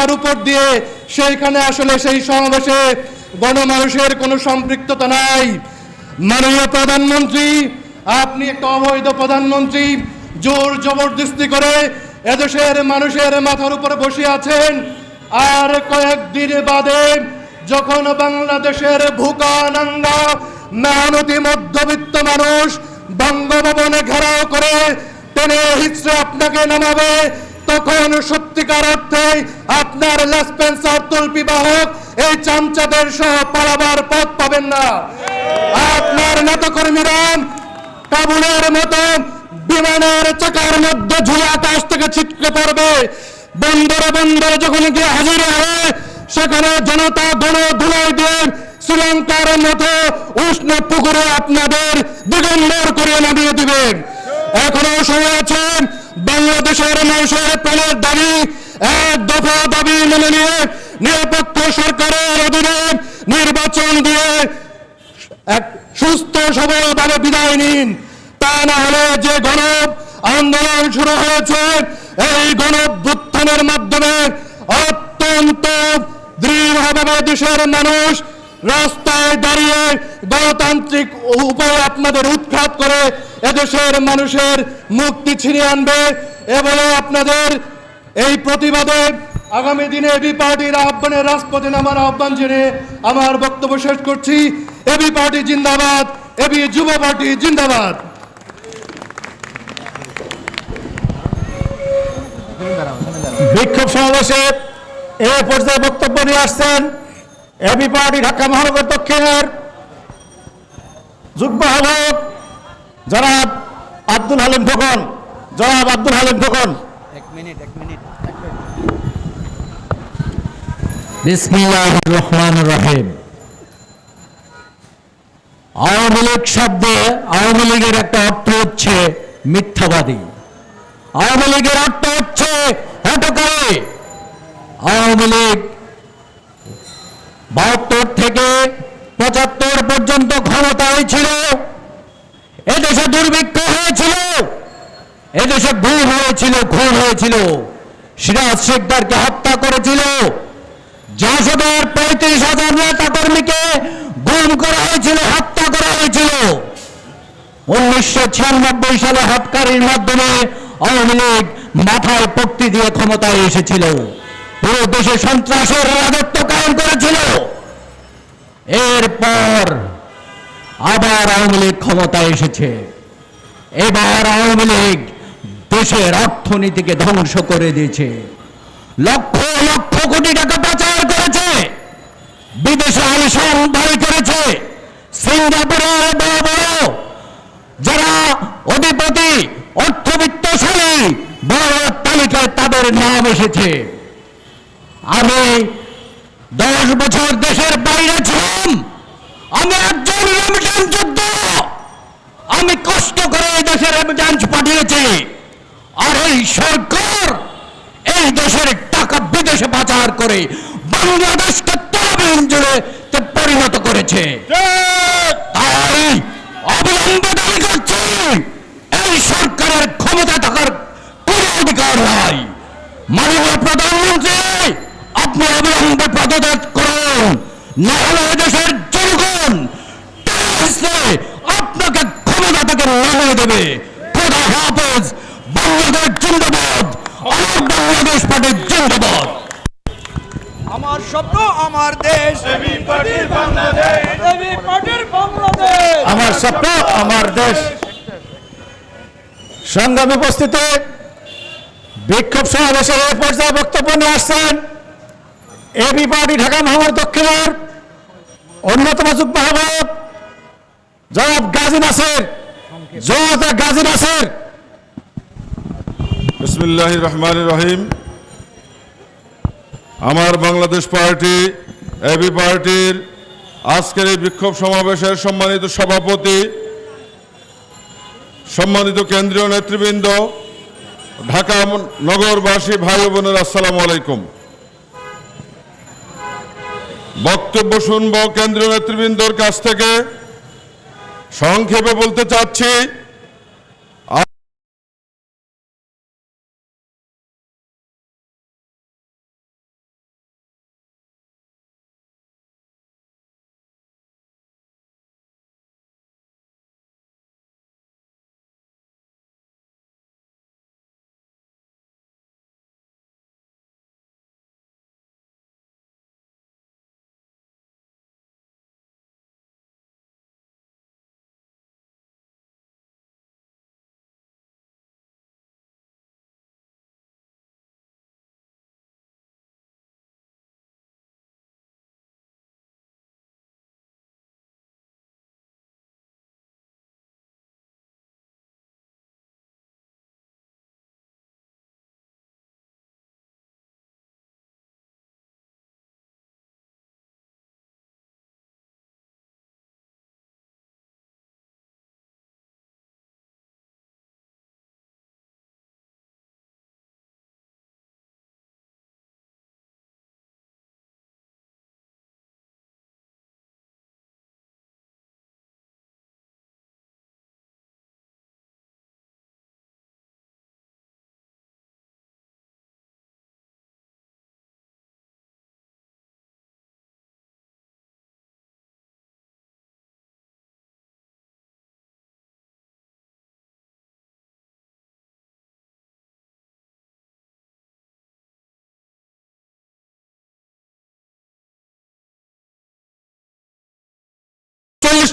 রাস্তার উপর দিয়ে সেইখানে আসলে সেই সমাবেশে গণমানুষের কোনো সম্পৃক্ততা নাই। মাননীয় প্রধানমন্ত্রী, আপনি একটা অবৈধ প্রধানমন্ত্রী, জোর জবরদস্তি করে এদেশের মানুষের মাথার উপরে বসে আছেন। আর কয়েকদিন বাদে যখন বাংলাদেশের ভুকা নাঙ্গা মেহনতি মধ্যবিত্ত মানুষ বঙ্গভবনে ঘেরাও করে টেনে হিচড়ে আপনাকে নামাবে, তখন সত্যিকার অর্থে আপনার লেসপেন্সার তল্পি বাহক এই চামচাদের সহ পালাবার পথ পাবেন না। আপনার নেতাকর্মীরা কাবুলের মতো বিমানের চাকার মধ্যে ঝুলে আকাশ থেকে ছিটকে পড়বে। বন্দরে বন্দরে যখন গিয়ে হাজির হবে সেখানে জনতা গণ ধুলাই দিয়ে শ্রীলঙ্কার মতো উষ্ণ পুকুরে আপনাদের দিগম্বর করে নামিয়ে দিবেন। এখনও সময় আছে বাংলাদেশের মানুষের প্রাণের দাবি, এক দফা দাবি মেনে নিয়ে নিরপেক্ষ সরকারের অধীনে নির্বাচন দিয়ে এক সুস্থ সবলভাবে বিদায় নিন। তা না হলে যে গণ আন্দোলন শুরু হয়েছে, এই গণভ্যুত্থানের মাধ্যমে অত্যন্ত দৃঢ়ভাবে দেশের মানুষ রাস্তায় দাঁড়িয়ে গণতান্ত্রিক উপায় আপনাদের উৎখাত করে এদেশের মানুষের মুক্তি ছিনিয়ে আনবে এবং আপনাদের এই প্রতিবাদে আগামী দিনে এবি পার্টির আহ্বানে রাজপথে নামার আহ্বান জেনে আমার বক্তব্য শেষ করছি। এবি পার্টি জিন্দাবাদ, এবি যুব পার্টি জিন্দাবাদ। বিক্ষোভ সমাবেশে এ পর্যায়ে বক্তব্য নিয়ে আসছেন এবি পার্টি ঢাকা মহানগর দক্ষিণের যুগ্ম আহ্বায়ক জনাব আব্দুল হালিম খোকন। জনাব আব্দুল হালিম খোকন। এক মিনিট এক মিনিট। বিসমিল্লাহ রহমান রহিম। আওয়ামী লীগ শব্দে আওয়ামী লীগের একটা অর্থ হচ্ছে মিথ্যাবাদী। আওয়ামী লীগের অর্থ হচ্ছে হটকারী আওয়ামী লীগ বাহাত্তর থেকে পঁচাত্তর পর্যন্ত ক্ষমতায় ছিল। এদেশে দুর্ভিক্ষ হয়েছিল। এদেশে গুম হয়েছিল খুন হয়েছিল। সিরাজ শেখদারকে হত্যা করেছিল। জাসদের পঁয়ত্রিশ হাজার নেতা কর্মীকে গুম করা হয়েছিল, হত্যা করা হয়েছিল। উনিশশো ছিয়ানব্বই সালে হটকারির মাধ্যমে আওয়ামী লীগ মাথায় পক্তি দিয়ে ক্ষমতায় এসেছিল। পুরো দেশে সন্ত্রাসের রাজত্ব কায়েম করেছিল। এরপর আবার আওয়ামী লীগ ক্ষমতায় এসেছে। এবার আওয়ামী লীগ দেশের অর্থনীতিকে ধ্বংস করে দিয়েছে। লক্ষ লক্ষ কোটি টাকা পাচার করেছে। বিদেশে আলিশান বাড়ি করেছে। সিঙ্গাপুরের বড় বড় যারা অধিপতি, অর্থবিত্তশালী বড় তালিকায় তাদের নাম এসেছে। আমি দশ বছর দেশের বাইরে ছিলাম। আমি একজন রেমিটেন্স যুদ্ধ। আমি কষ্ট করে এই দেশের রেমিটেন্স পাঠিয়েছি। আর এই সরকার এই দেশের টাকা বিদেশে পাচার করে বাংলাদেশকে তহবিল জুড়ে পরিণত করেছে। তাই অবিলম্বে দাবি করছি। এই সরকারের ক্ষমতা থাকার কোনো অধিকার নাই। মাননীয় প্রধানমন্ত্রী আপনি অবিলম্বে পদত্যাগ করুন। না হলে দেশের জনগণ আপনাকে ক্ষমতা থেকে নামিয়ে দেবে। খোদা হাফেজ বাংলাদেশ জিন্দাবাদ আমার বাংলাদেশ পার্টির জিন্দাবাদ। আমার স্বপ্ন আমার দেশ। আমার স্বপ্ন আমার দেশ। সংগ্রামী উপস্থিতি। বিক্ষোভ সমাবেশের এই পর্যায়ে বক্তব্য নিয়ে আসছেন এবি পার্টি ঢাকা মহানগর দক্ষিণের অন্যতম যুগ্ম আহ্বায়ক জনাব গাজী নাসের, জনাব গাজী নাসের। বিসমিল্লাহ রহমান রহিম। আমার বাংলাদেশ পার্টি, এবি পার্টির আজকের এই বিক্ষোভ সমাবেশের সম্মানিত সভাপতি, সম্মানিত কেন্দ্রীয় নেতৃবৃন্দ, ঢাকা নগরবাসী ভাই বোনের, আসসালামু আলাইকুম। বক্তব্য শুনব কেন্দ্রীয় নেতৃবৃন্দর কাছ থেকে। সংক্ষেপে বলতে চাচ্ছি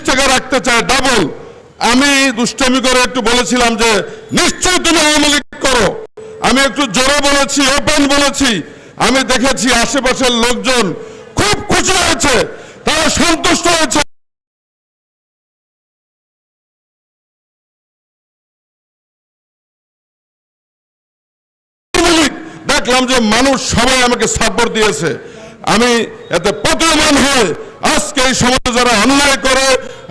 টাকা রাখতে চায় ডাবল আমি দুষ্টমি করে একটু বলেছিলাম যে, নিশ্চয়ই তুমি আওয়ামী লীগ করো। আমি একটু জোরে বলেছি ওপেন বলেছি। আমি দেখেছি আশেপাশের লোকজন খুব খুশি হয়েছে, তারা সন্তুষ্ট হয়েছে। দেখলাম যে মানুষ সবাই আমাকে সাপোর্ট দিয়েছে। আমি এতে প্রতীয়মান হয়ে আজকে এই সমাজে যারা অন্যায় করে,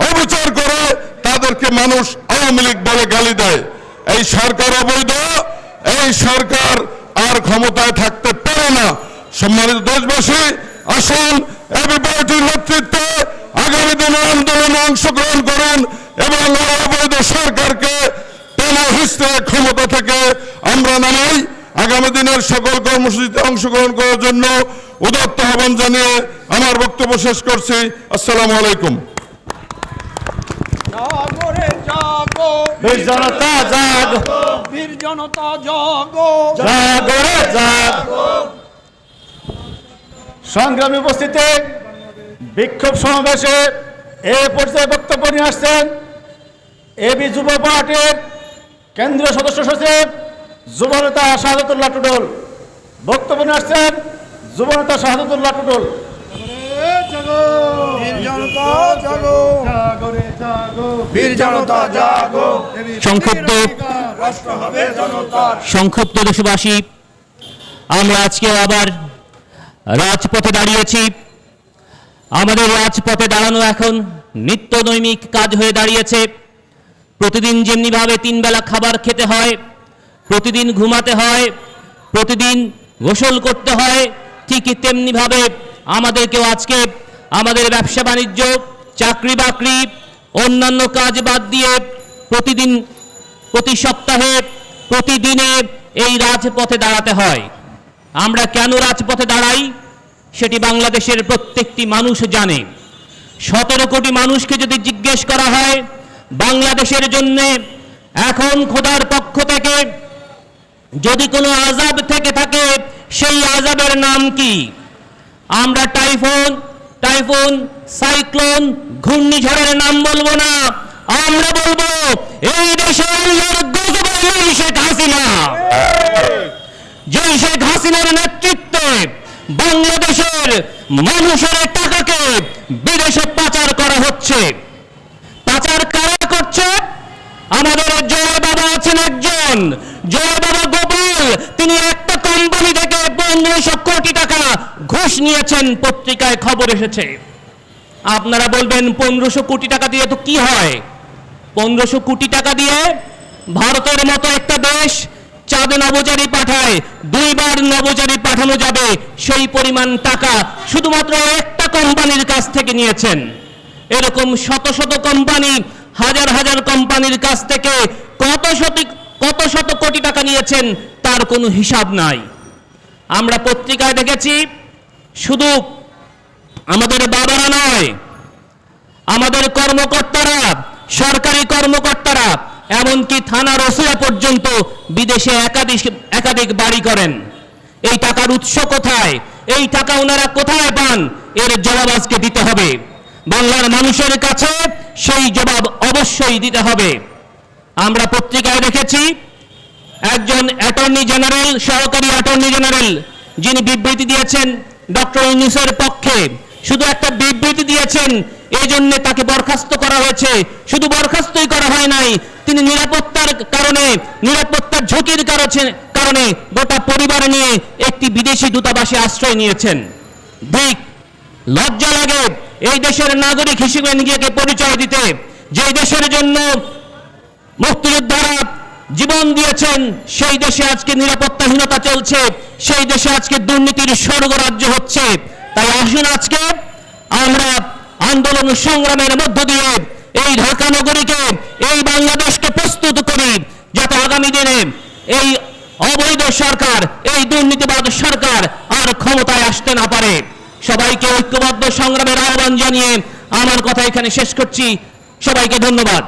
অবিচার করে, তাদেরকে মানুষ আওয়ামী লীগ বলে গালি দেয়। এই সরকার অবৈধ, এই সরকার আর ক্ষমতায় থাকতে পারে না। সম্মানিত দেশবাসী, আসুন এবি পার্টির নেতৃত্বে আগামী দিনে আন্দোলনে অংশগ্রহণ করুন এবং অবৈধ সরকারকে টেনে হিসতে ক্ষমতা থেকে আমরা নামাই। আগামী দিনের সকল কর্মসূচিতে অংশগ্রহণ করার জন্য উদাত্ত আহ্বান জানিয়ে আমার বক্তব্য শেষ করছি। আসসালামু আলাইকুম। জাগরে জাগো বীর জনতা জাগ। বীর জনতা জাগো। জাগরে জাগ। সংগ্রামী উপস্থিতি বিক্ষোভ সমাবেশে এ পর্যায়ে বক্তব্য নিয়ে আসছেন এবি যুব পার্টির কেন্দ্রীয় সদস্য সচিব যুবনেতা শাহাদুল্লাহ টুডল। বক্তব্য নিয়ে আসছেন যুবনেতা শাহাদুল্লাহ টুডল। বীর জনতা জাগো। বীর জনতা জাগো সংক্ষিপ্ত রাষ্ট্র হবে জনতার সংক্ষিপ্ত দেশবাসী আমরা আজকে আবার রাজপথে দাঁড়িয়েছি। আমাদের রাজপথে দাঁড়ানো এখন নিত্য নৈমিক কাজ হয়ে দাঁড়িয়েছে। প্রতিদিন যেমনিভাবে তিন বেলা খাবার খেতে হয় প্রতিদিন ঘুমাতে হয়, প্রতিদিন গোসল করতে হয়, ঠিক তেমনিভাবে আমাদেরকেও আজকে আমাদের ব্যবসা বাণিজ্য, চাকরি বাকরি, অন্যান্য কাজ বাদ দিয়ে প্রতিদিন, প্রতি সপ্তাহে, প্রতিদিনে এই রাজপথে দাঁড়াতে হয়। আমরা কেন রাজপথে দাঁড়াই? সেটি বাংলাদেশের প্রত্যেকটি মানুষ জানে। সতেরো কোটি মানুষকে যদি জিজ্ঞেস করা হয়, বাংলাদেশের জন্যে এখন খোদার পক্ষ থেকে যদি কোনো আজাব থেকে থাকে, সেই আজাবের নাম কি? আমরা টাইফুন টাইফুন, সাইক্লোন, ঘূর্ণিঝড়ের নাম বলব না। আমরা বলব, এই দেশে শেখ হাসিনা। যে শেখ হাসিনার নেতৃত্বে বাংলাদেশের মানুষের টাকাকে বিদেশে পাচার করা হচ্ছে। পাচার কারা করছে? আমাদের জয় বাবা আছেন একজন। জয় বাবা তিনি একটা কোম্পানি থেকে পনেরোশো কোটি টাকা ঘুষ নিয়েছেন, পত্রিকায় খবর এসেছে। আপনারা বলবেন, পনেরোশো কোটি টাকা দিয়ে তো কি হয়? পনেরোশো কোটি টাকা দিয়ে ভারতের মতো একটা দেশ চাঁদে নবজারি পাঠায়, দুইবার নবজারি পাঠানো যাবে, সেই পরিমাণ টাকা শুধুমাত্র একটা কোম্পানির কাছ থেকে নিয়েছেন। এরকম শত শত কোম্পানি, হাজার হাজার কোম্পানির কাছ থেকে কত শত কত শত কোটি টাকা নিয়েছেন তার কোনো হিসাব নাই। আমরা পত্রিকায় দেখেছি, শুধু আমাদের বাবারা নয়, আমাদের কর্মকর্তারা, সরকারি কর্মকর্তারা, এমনকি থানার ওসিরা পর্যন্ত বিদেশে একাধিক একাধিক বাড়ি করেন। এই টাকার উৎস কোথায়? এই টাকা ওনারা কোথায় পান? এর জবাব আজকে দিতে হবে। বাংলার মানুষের কাছে সেই জবাব অবশ্যই দিতে হবে। আমরা পত্রিকায় দেখেছি একজন অ্যাটর্নি জেনারেল, সহকারী অ্যাটর্নি জেনারেল, যিনি বিবৃতি দিয়েছেন ডক্টর ইউনুসের পক্ষে। শুধু একটা বিবৃতি দিয়েছেন এই জন্য তাকে বরখাস্ত করা হয়েছে। শুধু বরখাস্তই করা হয় নাই, তিনি নিরাপত্তার কারণে, নিরাপত্তার ঝুঁকির কারণে- গোটা পরিবার নিয়ে একটি বিদেশি দূতাবাসে আশ্রয় নিয়েছেন। দিক, লজ্জা লাগে এই দেশের নাগরিক হিসেবে নিজেকে পরিচয় দিতে। যে দেশের জন্য মুক্তিযোদ্ধারা জীবন দিয়েছেন, সেই দেশে আজকে নিরাপত্তাহীনতা চলছে, সেই দেশে আজকে দুর্নীতির স্বর্গরাজ্য হচ্ছে। তাই আসুন আজকে আমরা আন্দোলন সংগ্রামের মধ্য দিয়ে এই ঢাকা নগরীকে, এই বাংলাদেশকে প্রস্তুত করি, যাতে আগামী দিনে এই অবৈধ সরকার, এই দুর্নীতিবাদ সরকার আর ক্ষমতায় আসতে না পারে। সবাইকে ঐক্যবদ্ধ সংগ্রামের আহ্বান জানিয়ে আমার কথা এখানে শেষ করছি। সবাইকে ধন্যবাদ।